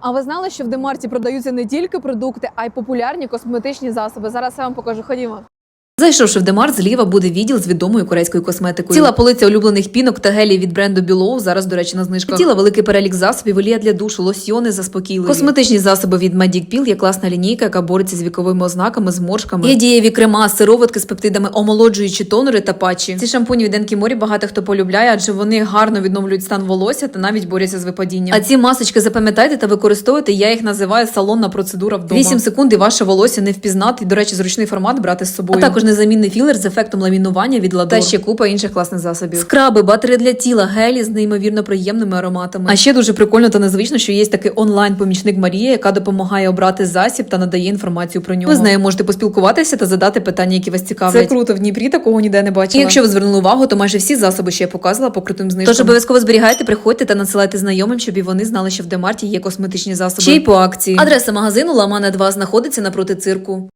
А ви знали, що в Демарті продаються не тільки продукти, а й популярні косметичні засоби. Зараз я вам покажу. Ходімо. Зайшовши в Демар, зліва буде відділ з відомою корейською косметикою. Ціла полиця улюблених пінок та гелій від бренду Below зараз, до речі, на знижках. Ціла великий перелік засобів, олія для душу, лосьйони заспокійливі. Косметичні засоби від Magic Peel є класна лінійка, яка бореться з віковими ознаками, зморшками. Є дієві крема, сироватки з пептидами, омолоджуючі тонери та патчі. Ці шампуні від Енкі Морі багато хто полюбляє, адже вони гарно відновлюють стан волосся та навіть борються з випадінням. А ці масочки запам'ятайте та використовуйте. Я їх називаю салонна процедура вдома. 8 секунд і ваше волосся не впізнати. До речі, зручний формат брати з собою. А також незамінний філер з ефектом ламінування від ладор. Та ще купа інших класних засобів. Скраби, батареї для тіла, гелі з неймовірно приємними ароматами. А ще дуже прикольно та незвично, що є такий онлайн-помічник Марія, яка допомагає обрати засіб та надає інформацію про нього. Ви з нею можете поспілкуватися та задати питання, які вас цікавлять. Це круто в Дніпрі, такого ніде не бачила. І якщо ви звернули увагу, то майже всі засоби, що я показала, по крутим знижкам. Тож обов'язково зберігайте, приходьте та надсилайте знайомим, щоб і вони знали, що в Демарті є косметичні засоби. Ще й по акції. Адреса магазину Ламана 2 знаходиться напроти цирку.